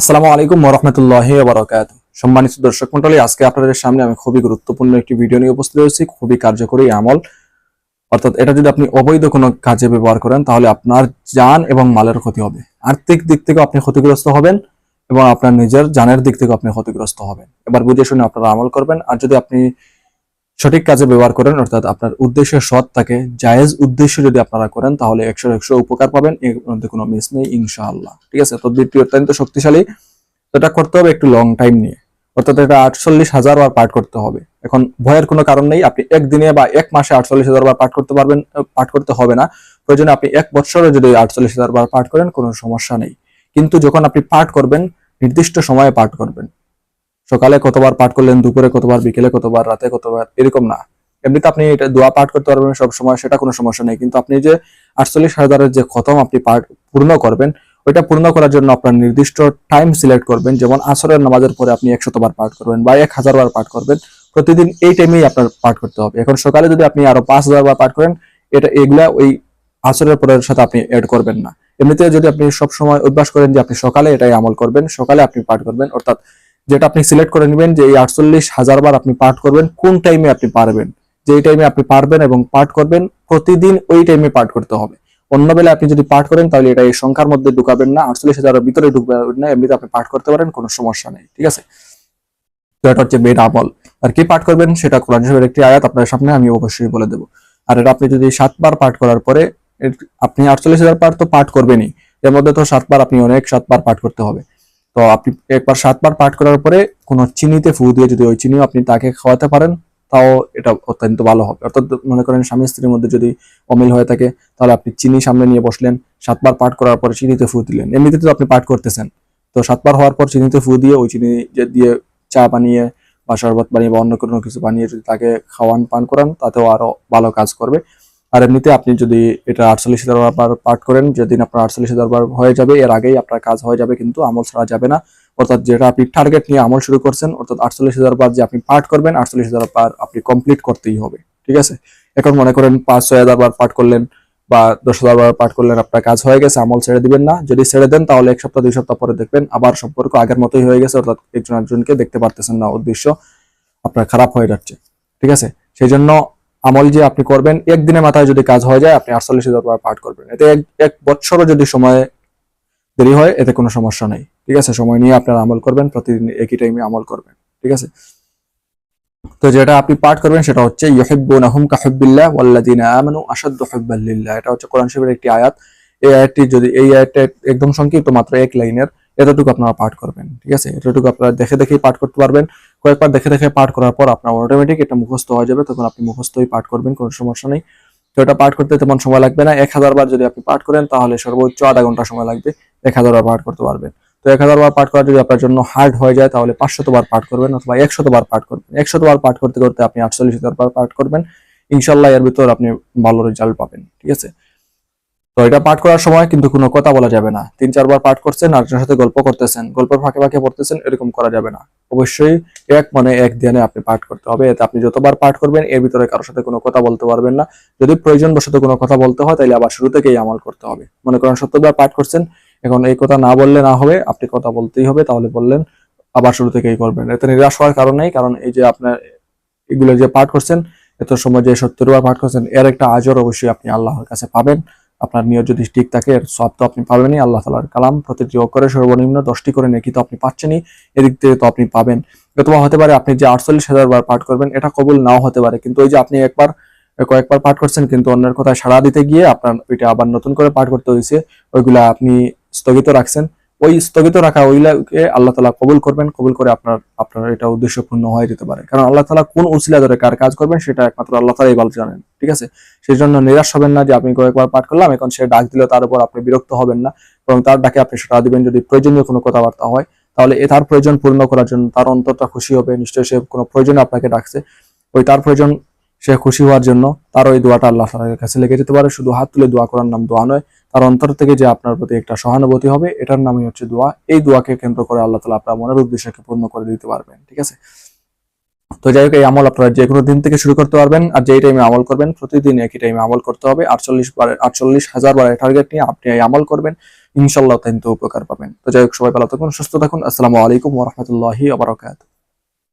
আসসালামু আলাইকুম ওরহমতুল্লাহ বারকাত সম্মানিত দর্শক মন্ডলী, আজকে আপনাদের সামনে আমি খুবই গুরুত্বপূর্ণ একটি ভিডিও নিয়ে উপস্থিত হয়েছি, খুবই কার্যকরী আমল। অর্থাৎ এটা যদি আপনি অবৈধ কোনো কাজে ব্যবহার করেন, তাহলে আপনার জান এবং মালের ক্ষতি হবে। আর্থিক দিক থেকে আপনি ক্ষতিগ্রস্ত হবেন এবং আপনার নিজের জানের দিক থেকে আপনি ক্ষতিগ্রস্ত হবেন। এবার বুঝে শুনে আপনারা আমল করবেন। আর যদি আপনি সঠিক কাজে ব্যবহার করেন, অর্থাৎ আপনার উদ্দেশ্য সৎ থাকে, জায়েজ উদ্দেশ্য যদি আপনারা করেন, তাহলে একশো একশো উপকার পাবেন, এর মধ্যে কোনো মিস নেই, ইনশাআল্লাহ। ঠিক আছে? তদ্বিরটি অত্যন্ত শক্তিশালী, এটা করতে হবে একটু লং টাইম নিয়ে। অর্থাৎ এটা আটচল্লিশ হাজার বার পাঠ করতে হবে। এখন ভয়ের কোনো কারণ নেই, আপনি একদিনে বা এক মাসে আটচল্লিশ হাজার বার পাঠ করতে পারবেন পাঠ করতে হবে না। প্রয়োজনে আপনি এক বছরে যদি আটচল্লিশ হাজার বার পাঠ করেন, কোনো সমস্যা নেই। কিন্তু যখন আপনি পাঠ করবেন, নির্দিষ্ট সময়ে পাঠ করবেন। সকালে কতবার পাঠ করলেন, দুপুরে কতবার, বিকেলে কতবার, রাতে কতবার, এরকম না। এমনিতে আপনি এটা দোয়া পাঠ করতে পারবেন সব সময় সেটা কোনো সমস্যা নেই। কিন্তু আপনি যে আটচল্লিশ হাজারের যে খতম আপনি পাঠ পূর্ণ করবেন, ওইটা পূর্ণ করার জন্য আপনার নির্দিষ্ট টাইম সিলেক্ট করবেন। যেমন আসরের নামাজের পরে আপনি একশতবার পাঠ করবেন বা এক হাজার বার পাঠ করবেন। প্রতিদিন এই টাইমেই আপনার পাঠ করতে হবে। এখন সকালে যদি আপনি আরও পাঁচ হাজার বার পাঠ করেন, এটা এগুলা ওই আসরের পরের সাথে আপনি এড করবেন না। এমনিতে যদি আপনি সব সময় অভ্যাস করেন যে আপনি সকালে এটাই আমল করবেন, সকালে আপনি পাঠ করবেন, অর্থাৎ যেটা আপনি সিলেক্ট করে নেবেন যে এই আটচল্লিশ হাজার বার আপনি পাঠ করবেন, কোন টাইমে আপনি পারবেন? যে টাইমে আপনি পারবেন এবং পাঠ করবেন, প্রতিদিন ওই টাইমে পাঠ করতে হবে। অন্য বেলা আপনি যদি পাঠ করেন, তাহলে এটা এই সংখ্যার মধ্যে ঢুকাবেন না, আটচল্লিশ হাজারের ভিতরে ঢুকবেন না, এমনিতে আপনি পাঠ করতে পারেন, কোনো সমস্যা নেই, ঠিক আছে? তো এটা হচ্ছে মেন আমল। আর কি পাঠ করবেন, সেটা কোরআন শরীফের একটি আয়াত, আপনার সামনে আমি অবশ্যই বলে দেবো। আর এটা আপনি যদি সাতবার পাঠ করার পরে আপনি আটচল্লিশ হাজার পাঠ তো পাঠ করবেনই, এর মধ্যে তো সাতবার আপনি অনেক সাতবার পাঠ করতে হবে। তো আপনি একবার সাতবার পাঠ করার পরে কোনো চিনিতে ফু দিয়ে যদি ওই চিনিও আপনি তাকে খাওয়াতে পারেন, তাও এটা অত্যন্ত ভালো হবে। অর্থাৎ মনে করেন স্বামী স্ত্রীর মধ্যে যদি অমিল হয়ে থাকে, তাহলে আপনি চিনি সামনে নিয়ে বসলেন, সাতবার পাঠ করার পরে চিনিতে ফু দিলেন। এমনিতে তো আপনি পাঠ করতেছেন। তো সাতবার হওয়ার পর চিনিতে ফু দিয়ে ওই চিনি দিয়ে চা বানিয়ে বা শরবত বানিয়ে বা অন্য কোনো কিছু বানিয়ে যদি তাকে খাওয়ান, পান করান, তাতেও আরও ভালো কাজ করবে। আর এমনিতে আপনি যদি এটা আটচল্লিশ হাজার বার পাঠ করেন, যেদিন আপনার আটচল্লিশ হাজার বার হয়ে যাবে, এর আগেই আপনার কাজ হয়ে যাবে, কিন্তু আমল ছাড়া যাবে না। অর্থাৎ যেটা আপনি টার্গেট নিয়ে আমল শুরু করছেন, অর্থাৎ আটচল্লিশ হাজার বার যে আপনি পাঠ করবেন, আটচল্লিশ হাজার আপনি কমপ্লিট করতেই হবে। ঠিক আছে? এখন মনে করেন পাঁচ, ছয় হাজার বার পাঠ করলেন বা দশ হাজার পাঠ করলেন, আপনার কাজ হয়ে গেছে, আমল ছেড়ে দিবেন না। যদি ছেড়ে দেন, তাহলে এক সপ্তাহ, দুই সপ্তাহ পরে দেখবেন আবার সম্পর্ক আগের মতোই হয়ে গেছে, অর্থাৎ একজন একজনকে দেখতে পারতেছেন না, উদ্দেশ্য আপনার খারাপ হয়ে যাচ্ছে। ঠিক আছে? সেই জন্য আমল যে আপনি করবেন, একদিনের মাথায় যদি কাজ হয়ে যায়, আপনি আটচল্লিশ হাজার পাঠ করবেন। এতে এক বছরও যদি সময় দেরি হয়, এতে কোনো সমস্যা নেই। ঠিক আছে? সময় নিয়ে আপনারা আমল করবেন, প্রতিদিন একই টাইমে আমল করবেন। ঠিক আছে? তো যেটা আপনি পাঠ করবেন, সেটা হচ্ছে এটা হচ্ছে একটি আয়াত। এই আয়াতটি যদি, এই আয়াতটা একদম সংক্ষিপ্ত, মাত্র এক লাইনের। এতটুকু আপনারা পাঠ করবেন, ঠিক আছে? এতটুকু আপনারা দেখে দেখেই পাঠ করতে পারবেন। কয়েকবার দেখে দেখে পাঠ করার পর আপনার অটোমেটিক এটা মুখস্থ হয়ে যাবে, তখন আপনি মুখস্থই পাঠ করবেন, কোনো সমস্যা নেই। তো এটা পাঠ করতে তেমন সময় লাগবে না। এক হাজার বার যদি আপনি পাঠ করেন, তাহলে সর্বোচ্চ আধা ঘণ্টা সময় লাগবে এক হাজার বার পাঠ করতে পারবেন। তো এক হাজার বার পাঠ করা যদি আপনার জন্য হার্ড হয়ে যায়, তাহলে পাঁচশত বার পাঠ করবেন অথবা একশত বার পাঠ করবেন। একশত বার পাঠ করতে করতে আপনি আটচল্লিশ হাজার বার পাঠ করবেন। ইনশাল্লাহ এর ভিতর আপনি ভালো রেজাল্ট পাবেন, ঠিক আছে? তো এটা পাঠ করার সময় কিন্তু কোনো কথা বলা যাবে না। তিন, চারবার পাঠ করছেন, আরেকজনের সাথে গল্প করতেছেন। গল্পের ফাঁকে ফাঁকে পড়তেছেন, এরকম করা যাবে না। অবশ্যই এক মানে এক ধ্যানে আপনি পাঠ করতে হবে। এতে আপনি যতবার পাঠ করবেন, এর ভিতরে কারোর সাথে কোনো কথা বলতে পারবেন না। যদি প্রয়োজন বশত কোনো কথা বলতে হয় তাহলে আবার শুরু থেকেই আমল করতে হবে। মনে করেন সত্তরবার পাঠ করছেন, এখন এই কথা না বললে না হবে, আপনি কথা বলতেই হবে, তাহলে বললেন, আবার শুরু থেকেই করবেন। এতে নিরাশ হওয়ার কারণ নেই, কারণ এই যে আপনার এগুলো যে পাঠ করছেন, এত সময় যে সত্তরবার পাঠ করছেন, এর একটা আজর অবশ্যই আপনি আল্লাহর কাছে পাবেন। আপনার নিয়ত যদি ঠিক থাকে, এর সব তো আপনি পাবেনই। আল্লাহ তালার কালাম প্রতিটি করে সর্বনিম্ন দশটি করে নেকি তো আপনি পাচ্ছেনই। এদিক থেকে তো আপনি পাবেন। অথবা হতে পারে আপনি যে আটচল্লিশ হাজার বার পাঠ করবেন, এটা কবুল নাও হতে পারে। কিন্তু ওই যে আপনি একবার, কয়েকবার পাঠ করছেন, কিন্তু অন্যের কথায় সাড়া দিতে গিয়ে আপনার ওইটা আবার নতুন করে পাঠ করতে হয়েছে ওইগুলা আপনি স্থগিত রাখছেন। ওই স্থগিত রাখা ওইগুলাকে আল্লাহ তালা কবুল করবেন, কবুল করে আপনার আপনার এটা উদ্দেশ্যপূর্ণ হয়ে যেতে পারে। কারণ আল্লাহ তালা কোন উসিলা ধরে কার কাজ করবেন সেটা একমাত্র আল্লাহ তালাই ভালো জানেন, ঠিক আছে? সেই জন্য নিরাশ হবেন না যে আপনি কয়েকবার পাঠ করলাম, এখন সে ডাক দিল, তার উপর আপনি বিরক্ত হবেন না এবং তার ডাকে আপনি সেটা দিবেন। যদি প্রয়োজনীয় কোনো কথাবার্তা হয়, তাহলে এ তার প্রয়োজন পূর্ণ করার জন্য তার অন্তরটা খুশি হবে নিশ্চয়ই সে কোনো প্রয়োজনে আপনাকে ডাকছে। ওই তার প্রয়োজন সে খুশি হওয়ার জন্য তার ওই দোয়াটা আল্লাহ তাআলার কাছে লেগে যেতে পারে। শুধু হাত তুলে দোয়া করার নাম দোয়া নয় তার অন্তর থেকে যে আপনার প্রতি একটা সহানুভূতি হবে, এটার নামই হচ্ছে দোয়া। এই দোয়াকে কেন্দ্র করে আল্লাহ তালা আপনার মনের উদ্দেশ্যকে পূর্ণ করে দিতে পারবেন, ঠিক আছে? তো যাই হোক, এই আমল আপনারা যে কোনো দিন থেকে শুরু করতে পারবেন আর যেই টাইমে আমল করবেন, প্রতিদিন একই টাইমে আমল করতে হবে। আটচল্লিশ বার, আটচল্লিশ হাজার বার টার্গেট নিয়ে আপনি এই আমল করবেন ইনশাল্লাহ অত্যন্ত উপকার পাবেন। তো যাই হোক, সবাই ভালো থাকুন, সুস্থ থাকুন। আসসালামু আলাইকুম ওরহমতুল্লাহি আবরকাত